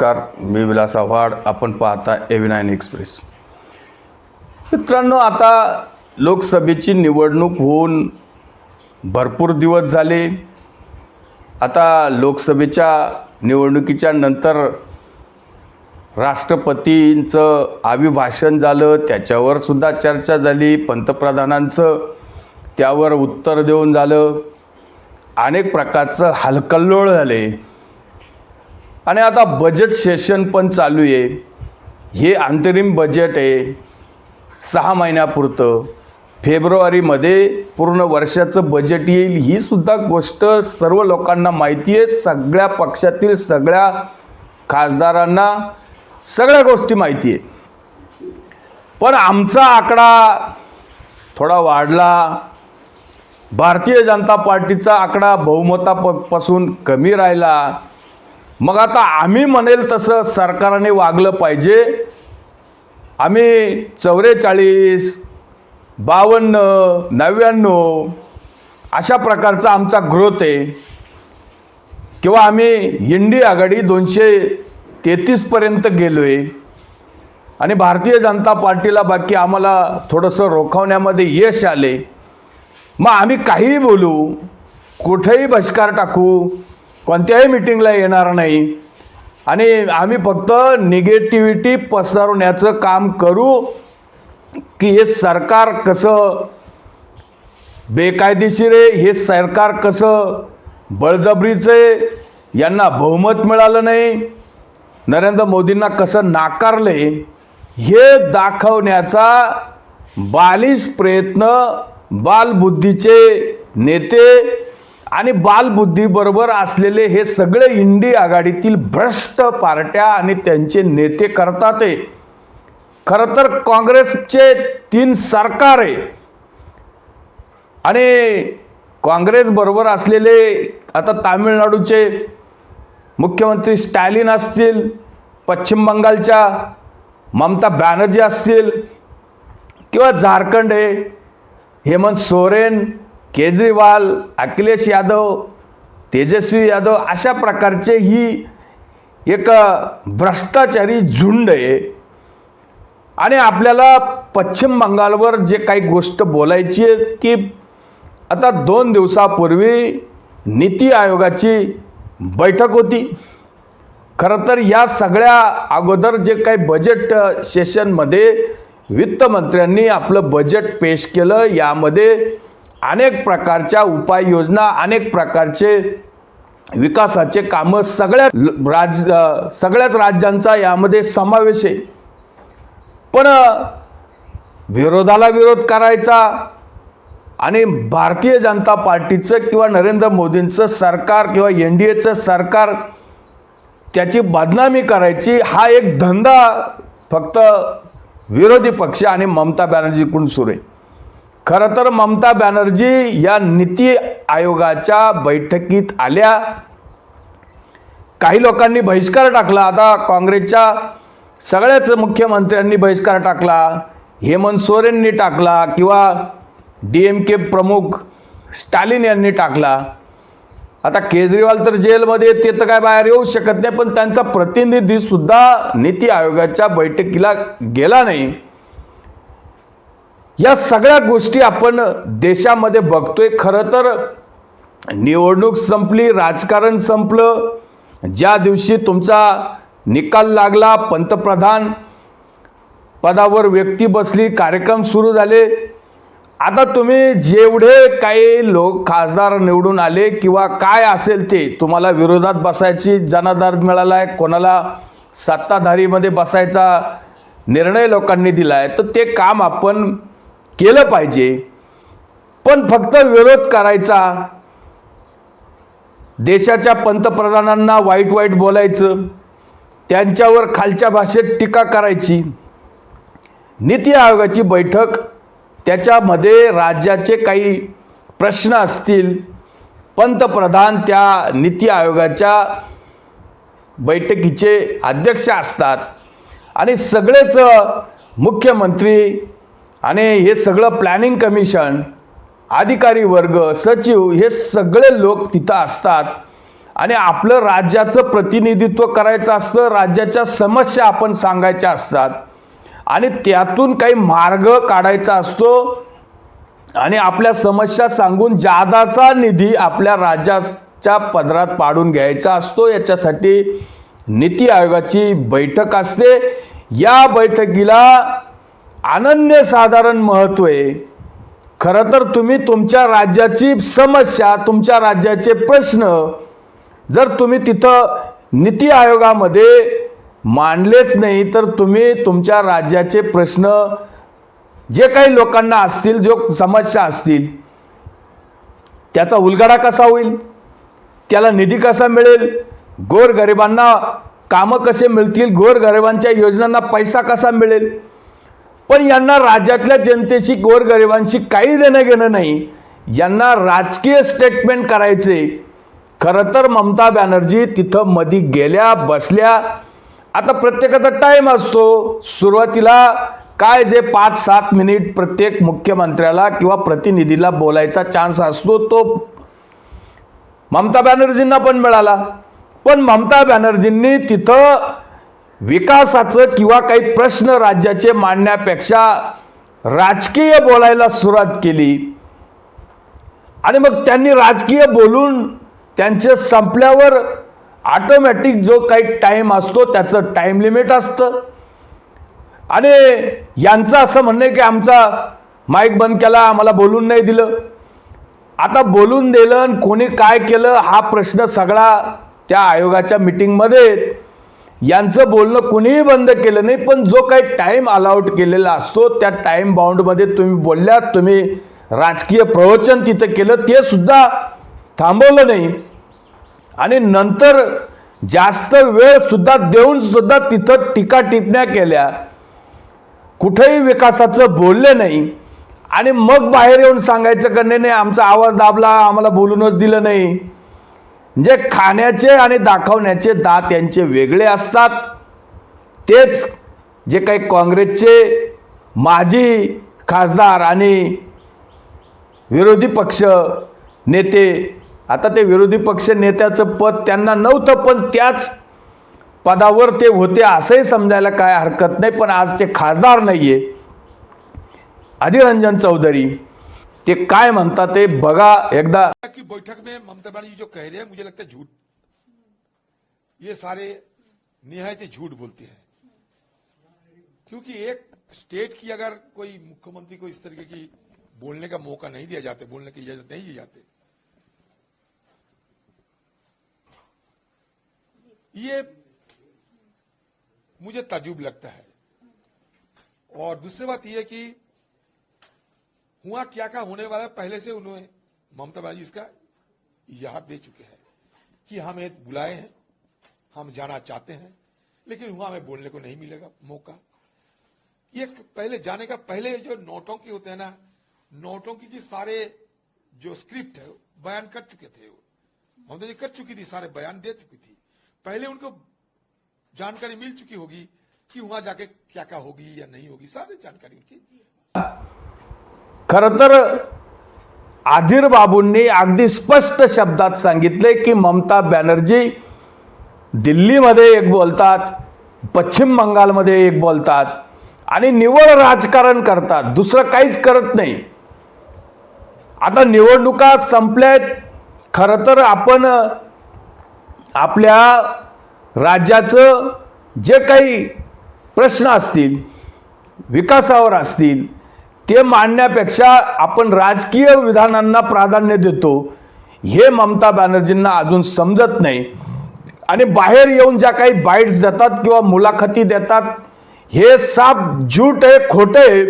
नमस्कार मी विलास आव्हाड. आपण पाहता एव्ही नाईन एक्सप्रेस. मित्रांनो आता लोकसभेची निवडणूक होऊन भरपूर दिवस झाले. आता लोकसभेच्या निवडणुकीच्या नंतर राष्ट्रपतींचं अभिभाषण झालं त्याच्यावर सुद्धा चर्चा झाली पंतप्रधानांचं त्यावर उत्तर देऊन झालं. अनेक प्रकारचं हलकल्लोळ झाले. आणि आता बजेट सेशन पण चालू आहे. हे अंतरिम बजेट आहे. सहा महिन्यापुरतं. फेब्रुवारीमध्ये पूर्ण वर्षाचं बजेट येईल ही सुद्धा गोष्ट सर्व लोकांना माहिती आहे. सगळ्या पक्षातील सगळ्या खासदारांना सगळ्या गोष्टी माहिती आहे. पण आमचा आकडा थोडा वाढला. भारतीय जनता पार्टीचा आकडा बहुमतापासून कमी राहिला. मग आता आम्ही म्हणेल तसं सरकारने वागलं पाहिजे. आम्ही चौवेचाळीस बावन्न नव्याण्णव अशा प्रकारचा आमचा ग्रोथ आहे. किंवा आम्ही इंडी आघाडी दोनशे तेहतीसपर्यंत गेलो आहे आणि भारतीय जनता पार्टीला बाकी आम्हाला थोडंसं रोखवण्यामध्ये यश आले मग आम्ही काहीही बोलू कुठेही बहिष्कार टाकू कोणत्याही मिटिंगला येणार नाही. आणि आम्ही फक्त निगेटिव्हिटी पसरवण्याचं काम करू की हे सरकार कसं बेकायदेशीर आहे हे सरकार कसं बळजबरीचं आहे यांना बहुमत मिळालं नाही नरेंद्र मोदींना कसं नाकारले हे दाखवण्याचा बालिश प्रयत्न बालबुद्धीचे नेते आणि बालबुद्धीबरोबर असलेले हे सगळे इंडी आघाडीतील भ्रष्ट पार्ट्या आणि त्यांचे नेते करतात आहे खरं तर काँग्रेसचे तीन सरकार आहे आणि काँग्रेसबरोबर असलेले आता तामिळनाडूचे मुख्यमंत्री स्टॅलिन असतील पश्चिम बंगालच्या ममता बॅनर्जी असतील किंवा झारखंड आहे हेमंत सोरेन केजरीवाल अखिलेश यादव तेजस्वी यादव अशा प्रकारचे ही एक भ्रष्टाचारी झुंड आहे. आणि आपल्याला पश्चिम बंगालवर जे काही गोष्ट बोलायची आहे की आता दोन दिवसापूर्वी नीती आयोगाची बैठक होती. खरं तर या सगळ्या अगोदर जे काही बजेट सेशनमध्ये वित्तमंत्र्यांनी आपलं बजेट पेश केलं यामध्ये अनेक प्रकारच्या उपाययोजना अनेक प्रकारचे विकासाचे कामं सगळ्या राज सगळ्याच राज्यांचा यामध्ये समावेश आहे. पण विरोधाला विरोध करायचा आणि भारतीय जनता पार्टीचं किंवा नरेंद्र मोदींचं सरकार किंवा एन डी एचं सरकार त्याची बदनामी करायची हा एक धंदा फक्त विरोधी पक्ष आणि ममता बॅनर्जीकडून सुरू आहे. खरं तर ममता बॅनर्जी या नीती आयोगाच्या बैठकीत आल्या. काही लोकांनी बहिष्कार टाकला. आता काँग्रेसच्या सगळ्याच मुख्यमंत्र्यांनी बहिष्कार टाकला. हेमंत सोरेननी टाकला किंवा डी एम के प्रमुख स्टालिन यांनी टाकला. आता केजरीवाल तर जेलमध्ये ते तर काय बाहेर येऊ शकत नाही पण त्यांचा प्रतिनिधीसुद्धा नीती आयोगाच्या बैठकीला गेला नाही. या सगळ्या गोष्टी आपण देशामध्ये बघतोय. खरं तर निवडणूक संपली राजकारण संपलं. ज्या दिवशी तुमचा निकाल लागला पंतप्रधान पदावर व्यक्ती बसली कार्यक्रम सुरू झाले. आता तुम्ही जेवढे काही लोक खासदार निवडून आले किंवा काय असेल ते तुम्हाला विरोधात बसायची जनाधार मिळाला आहे कोणाला सत्ताधारीमध्ये बसायचा निर्णय लोकांनी दिला आहे तर ते काम आपण केलं पाहिजे. पण फक्त विरोध करायचा. देशाच्या पंतप्रधानांना वाईट वाईट बोलायचं. त्यांच्यावर खालच्या भाषेत टीका करायची. नीती आयोगाची बैठक त्याच्यामध्ये राज्याचे काही प्रश्न असतील. पंतप्रधान त्या नीती आयोगाच्या बैठकीचे अध्यक्ष असतात. आणि सगळेच मुख्यमंत्री आणि हे सगळं प्लॅनिंग कमिशन अधिकारी वर्ग सचिव हे सगळे लोक तिथं असतात. आणि आपलं राज्याचं प्रतिनिधित्व करायचं असतं राज्याच्या समस्या आपण सांगायच्या असतात. आणि त्यातून काही मार्ग काढायचा असतो. आणि आपल्या समस्या सांगून जादाचा निधी आपल्या राज्याच्या पदरात पाडून घ्यायचा असतो. याच्यासाठी नीती आयोगाची बैठक असते. या बैठकीला अनन्यसाधारण महत्त्व आहे. खरं तर तुम्ही तुमच्या राज्याची समस्या तुमच्या राज्याचे प्रश्न जर तुम्ही तिथं नीती आयोगामध्ये मांडलेच नाही तर तुम्ही तुमच्या राज्याचे प्रश्न जे काही लोकांना असतील जो समस्या असतील त्याचा उलगडा कसा होईल? त्याला निधी कसा मिळेल? गोरगरिबांना कामं कसे मिळतील? गोरगरिबांच्या योजनांना पैसा कसा मिळेल? पण यांना राज्यातल्या जनतेशी गोरगरिबांशी काही देणं घेणं नाही. यांना राजकीय स्टेटमेंट करायचे. खरं तर ममता बॅनर्जी तिथं मधी गेल्या बसल्या. आता प्रत्येकाचा टाईम असतो. सुरुवातीला काय जे पाच सात मिनिट प्रत्येक मुख्यमंत्र्याला किंवा प्रतिनिधीला बोलायचा चान्स असतो तो ममता बॅनर्जींना पण मिळाला. पण ममता बॅनर्जींनी तिथं विकासाचं किंवा काही प्रश्न राज्याचे मांडण्यापेक्षा राजकीय बोलायला सुरुवात केली. आणि मग त्यांनी राजकीय बोलून त्यांचे संपल्यावर ऑटोमॅटिक जो काही टाईम असतो त्याचं टाईम लिमिट असतं. आणि यांचं असं म्हणणं आहे की आमचा माईक बंद केला आम्हाला बोलून नाही दिलं. आता बोलून दिलं आणि कोणी काय केलं हा प्रश्न सगळा त्या आयोगाच्या मिटिंगमध्ये यांचं बोलणं कुणीही बंद केलं नाही पण जो काही टाईम अलाउट केलेला असतो त्या टाईम बाउंडमध्ये तुम्ही बोलल्यात तुम्ही राजकीय प्रवचन तिथं केलं ते सुद्धा थांबवलं नाही. आणि नंतर जास्त वेळसुद्धा देऊनसुद्धा देऊन सुद्धा तिथं टीका टिपण्या केल्या. कुठेही विकासाचं बोलले नाही. आणि मग बाहेर येऊन सांगायचं का नाही नाही आमचा आवाज दाबला आम्हाला बोलूनच दिलं नाही. म्हणजे खाण्याचे आणि दाखवण्याचे दात यांचे वेगळे असतात तेच जे काही काँग्रेसचे माजी खासदार आणि विरोधी पक्ष नेते आता ते विरोधी पक्ष नेत्याचं पद त्यांना नव्हतं पण त्याच पदावर ते होते असंही समजायला काय हरकत नाही पण आज ते खासदार नाही आहे अधिरंजन चौधरी ते काय म्हणतात ते बघा एकदा. की बैठक में ममता बनर्जी जो कह रहे हैं, मुझे लगता है झूठ. ये सारे निहायत झूठ बोलते हैं. क्योंकि एक स्टेट की अगर कोई मुख्यमंत्री को इस तरीके की बोलने का मौका नहीं दिया जाते, बोलने की इजाज़त नहीं दी जाते. ये मुझे ताजुब लगता है. और दूसरी बात यह कि हुआ, क्या क्या होने वाला है, पहले से उन्होंने, ममता बनर्जी इसका इजहार दे चुके हैं कि हमें बुलाए हैं, हम जाना चाहते हैं, लेकिन हुआ, हमें बोलने को नहीं मिलेगा मौका। ये पहले जाने का, पहले जो नौटंकी होते हैं ना, नोटों की सारे जो स्क्रिप्ट है, बयान कर चुके थे वो। ममता जी कर चुकी थी, सारे बयान दे चुकी थी। पहले उनको जानकारी मिल चुकी होगी कि वहाँ जाके क्या क्या होगी या नहीं होगी, सारी जानकारी उनकी। खरं तर आधीर बाबूंनी अगदी स्पष्ट शब्दात सांगितले की ममता बॅनर्जी दिल्लीमध्ये एक बोलतात पश्चिम बंगालमध्ये एक बोलतात आणि निवड राजकारण करतात दुसरं काहीच करत नाही. आता निवडणुका संपल्यात खरं तर आपण आपल्या राज्याचं जे काही प्रश्न असतील विकासावर असतील ते मांडण्यापेक्षा आपण राजकीय विधानांना प्राधान्य देतो. हे ममता बॅनर्जींना अजून समजत नाही. आणि बाहेर येऊन ज्या काही बाईट्स देतात किंवा मुलाखती देतात हे साप झूट आहे खोटे आहे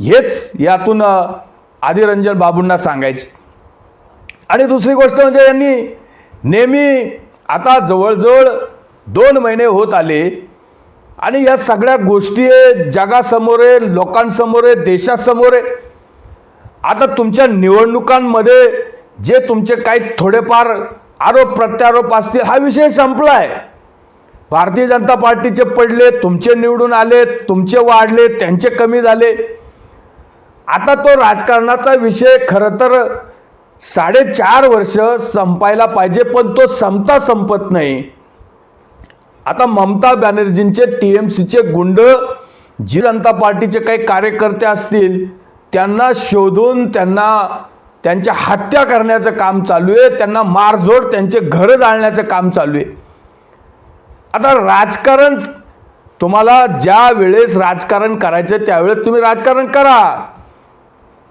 हेच यातून आदिरंजन बाबूंना सांगायचे. आणि दुसरी गोष्ट म्हणजे यांनी नेहमी आता जवळजवळ दोन महिने होत आले आणि या सगळ्या गोष्टी आहे जगासमोर आहे लोकांसमोर आहे देशासमोर आहे. आता तुमच्या निवडणुकांमध्ये जे तुमचे काही थोडेफार आरोप प्रत्यारोप असतील हा विषय संपला आहे भारतीय जनता पार्टीचे पडले तुमचे निवडून आले तुमचे वाढले त्यांचे कमी झाले. आता तो राजकारणाचा विषय खरं तर साडेचार वर्ष संपायला पाहिजे पण तो संपता संपत नाही. आता ममता बॅनर्जींचे टी एम सीचे गुंड जी जनता पार्टीचे काही कार्यकर्ते असतील त्यांना शोधून त्यांना त्यांच्या हत्या करण्याचं काम चालू आहे त्यांना मारझोड त्यांचे घरं जाळण्याचं काम चालू आहे. आता राजकारण तुम्हाला ज्या वेळेस राजकारण करायचं त्यावेळेस तुम्ही राजकारण करा.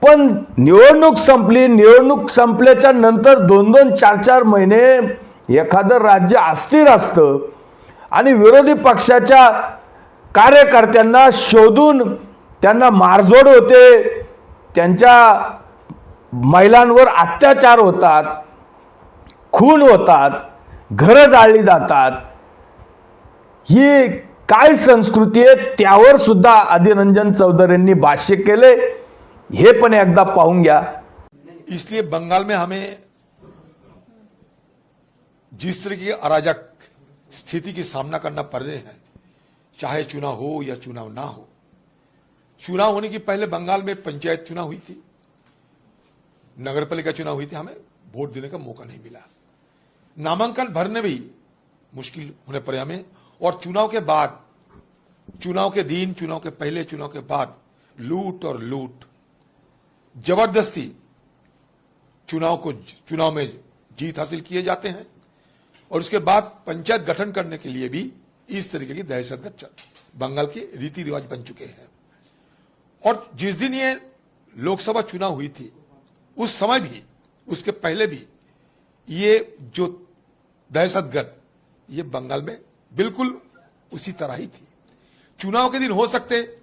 पण निवडणूक संपली निवडणूक संपल्याच्या नंतर दोन दोन चार चार महिने एखादं राज्य अस्थिर असतं. आणि विरोधी पक्षाच्या कार्यकर्त्यांना शोधून त्यांना मारझोड होते. त्यांच्या महिलांवर अत्याचार होतात. खून होतात. घरं जाळली जातात. ही काय संस्कृती आहे? त्यावर सुद्धा आदिरंजन चौधरींनी भाष्य केले हे पण एकदा पाहून घ्या. इसलिए बंगाल में हमें जिस तरह की अराजक स्थिति की सामना करना पड़ रहे हैं, चाहे चुनाव हो या चुनाव ना हो। चुनाव होने की पहले बंगाल में पंचायत चुनाव हुई थी। नगर पालिका चुनाव हुई थी, हमें वोट देने का मौका नहीं मिला। नामांकन भरने भी मुश्किल होने पड़े हमें, और चुनाव के बाद, चुनाव के दिन, चुनाव के पहले, चुनाव के बाद लूट और लूट, ज़बरदस्ती चुनाव को, चुनाव में जीत हासिल किए जाते हैं। और उसके बाद पंचायत गठन करने के लिए भी इस तरीके की चल- बंगाल के रीति रिवाज बन चुके हैं। और जिस दिन ये लोकसभा चुनाव हुई थी, उस समय भी, उसके पहले भी, ये जो दहशतगर्द, ये बंगाल में बिल्कुल उसी तरह ही थी। चुनाव के दिन हो सकते,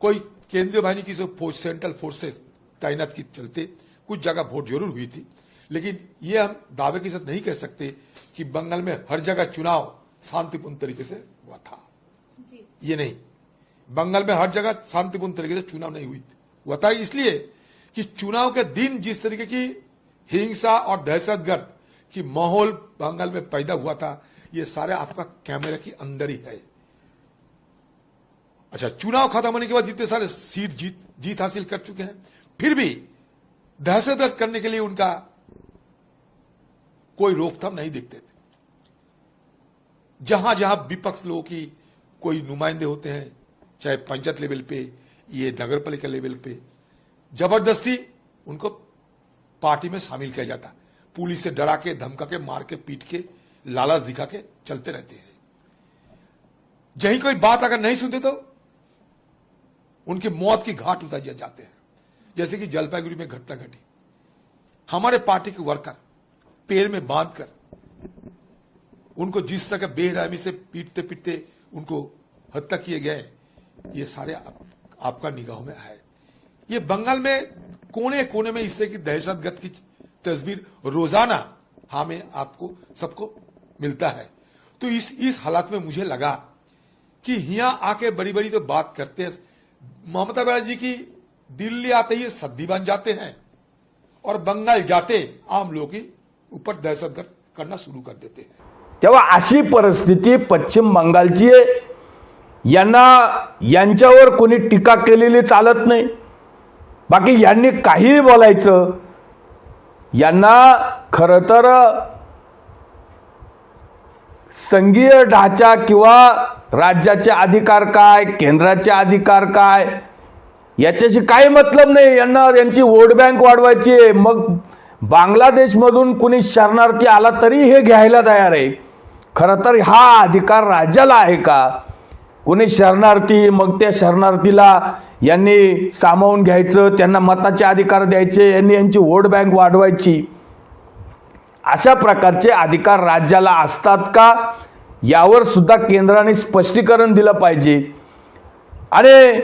कोई केंद्रीय बाहिनी की जो फोर्स, सेंट्रल फोर्सेस तैनात की चलते कुछ जगह वोट ज़रूर हुई थी लेकिन ये हम दावे के साथ नहीं कह सकते कि बंगाल में हर जगह चुनाव शांतिपूर्ण तरीके से हुआ था। ये नहीं। बंगाल में हर जगह शांतिपूर्ण तरीके से चुनाव नहीं हुई हुआ था इसलिए कि चुनाव के दिन जिस तरीके की हिंसा और दहशतगर्द की माहौल बंगाल में पैदा हुआ था ये सारे आपका कैमरे के अंदर ही है। अच्छा चुनाव खत्म होने के बाद जितने सारे सीट जीत जीत हासिल कर चुके हैं फिर भी दहशतगर्द करने के लिए उनका कोई रोकथाम नहीं देखते थे। जहाँ जहाँ विपक्ष लोगों की कोई नुमाइंदे होते हैं, चाहे पंचायत लेवल पे, ये नगर पालिका लेवल पे, ज़बरदस्ती उनको पार्टी में शामिल किया जाता। पुलिस से डरा के, धमका के, मार के, पीट के, लालच दिखा के चलते रहते हैं। यही कोई बात अगर नहीं सुनते तो उनकी मौत की घाट उतर जाते हैं। जैसे कि जलपाईगुड़ी में घटना घटी। हमारे पार्टी के वर्कर पेड़ में बाँध कर उनको जिस तरह बेरहमी से पीटते पीटते उनको हत्या किए गए ये सारे आप, आपका निगाहों में है ये बंगाल में कोने कोने में इस तरह की दहशतगर्द की तस्वीर रोज़ाना हमें आपको सबको मिलता है। तो इस इस हालात में मुझे लगा कि यहाँ आके बड़ी बड़ी तो बात करते हैं। ममता बनर्जी की दिल्ली आते ही सद्दी बन जाते हैं और बंगाल जाते आम लोगों की ऊपर दहशतगर्द करना शुरू कर देते हैं। तेव्हा अशी परिस्थिती पश्चिम बंगालची आहे. यांना यांच्यावर कोणी टीका केलेली चालत नाही. बाकी यांनी काहीही बोलायचं यांना खरं तर संघीय ढाचा किंवा राज्याचे अधिकार काय केंद्राचे अधिकार काय याच्याशी काही मतलब नाही. यांना यांची वोट बँक वाढवायची आहे. मग बांगलादेशमधून कुणी शरणार्थी आला तरी हे घ्यायला तयार आहे. खरं तर हा अधिकार राज्याला आहे का? कोणी शरणार्थी मग त्या शरणार्थीला यांनी सामावून घ्यायचं त्यांना मताचे अधिकार द्यायचे यांनी यांची वोट बँक वाढवायची? अशा प्रकारचे अधिकार राज्याला असतात का? यावर सुद्धा केंद्राने स्पष्टीकरण दिलं पाहिजे. आणि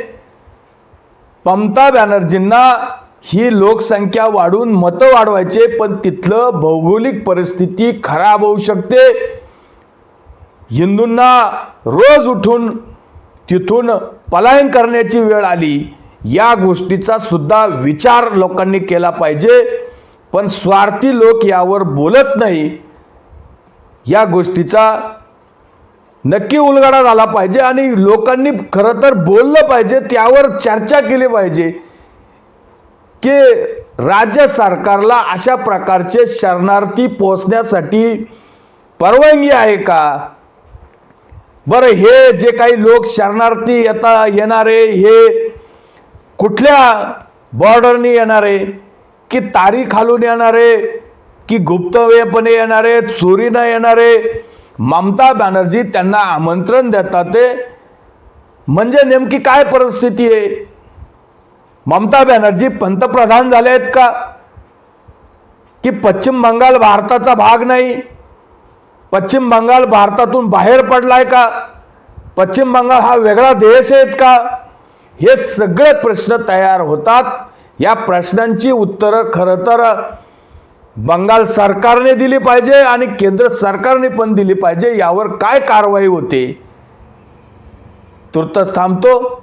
ममता बॅनर्जींना ही लोकसंख्या वाढून मतं वाढवायचे पण तिथलं भौगोलिक परिस्थिती खराब होऊ शकते. हिंदूंना रोज उठून तिथून पलायन करण्याची वेळ आली या गोष्टीचा सुद्धा विचार लोकांनी केला पाहिजे. पण स्वार्थी लोक यावर बोलत नाही. या गोष्टीचा नक्की उलगडा झाला पाहिजे आणि लोकांनी खरं तर बोललं पाहिजे त्यावर चर्चा केली पाहिजे. की राज्य सरकारला अशा प्रकारचे शरणार्थी पोचण्यासाठी परवानगी आहे का? बरं हे जे काही लोक शरणार्थी येता येणारे हे कुठल्या बॉर्डरनी येणारे की तारी खालून येणारे की गुप्तवेपणे येणारे चोरीनं येणारे ममता बॅनर्जी त्यांना आमंत्रण देतात ते? म्हणजे नेमकी काय परिस्थिती आहे? ममता बॅनर्जी पंतप्रधान झाले आहेत का? की पश्चिम बंगाल भारताचा भाग नाही? पश्चिम बंगाल भारतातून बाहेर पडलाय का? पश्चिम बंगाल हा वेगळा देश आहेत का? हे सगळे प्रश्न तयार होतात. या प्रश्नांची उत्तरं खरं तर बंगाल सरकारने दिली पाहिजे आणि केंद्र सरकारने पण दिली पाहिजे. यावर काय कारवाई होते? तुर्तच थांबतो.